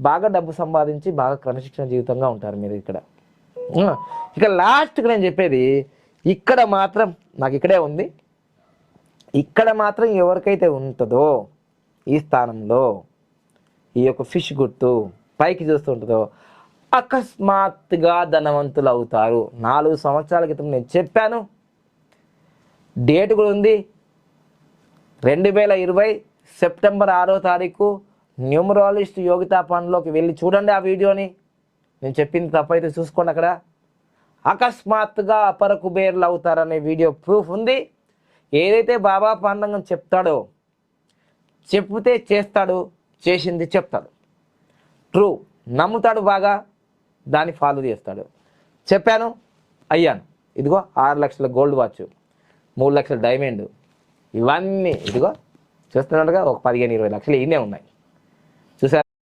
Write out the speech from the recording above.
బాగా డబ్బు సంపాదించి బాగా క్రమశిక్షణ జీవితంగా ఉంటారు మీరు ఇక్కడ. ఇక లాస్ట్కి నేను చెప్పేది ఇక్కడ మాత్రం నాకు ఇక్కడే ఉంది. ఇక్కడ మాత్రం ఎవరికైతే ఉంటుందో ఈ స్థానంలో ఈ యొక్క ఫిష్ గుర్తు పైకి చూస్తుంటుందో అకస్మాత్తుగా ధనవంతులు అవుతారు. నాలుగు సంవత్సరాల క్రితం నేను చెప్పాను. డేట్ కూడా ఉంది. రెండు వేల ఇరవై సెప్టెంబర్ ఆరో తారీఖు న్యూమరాలజిస్ట్ యోగితా పనులోకి వెళ్ళి చూడండి ఆ వీడియోని. నేను చెప్పింది తప్పైతే చూసుకోండి అక్కడ. అకస్మాత్తుగా అపర కుబేర్లు అవుతారనే వీడియో ప్రూఫ్ ఉంది. ఏదైతే బాబా పాండంగం చెప్తాడో చెప్తే చేస్తాడు చేసింది చెప్తాడు. ట్రూ. నమ్ముతాడు బాగా దాన్ని ఫాలో చేస్తాడు. చెప్పాను అయ్యాను. ఇదిగో ఆరు లక్షల గోల్డ్ వాచ్ మూడు లక్షల డైమండ్. ఇవన్నీ ఇదిగో చూస్తున్నట్టుగా ఒక పదిహేను ఇరవై లక్షలు ఇవన్నీ ఉన్నాయి.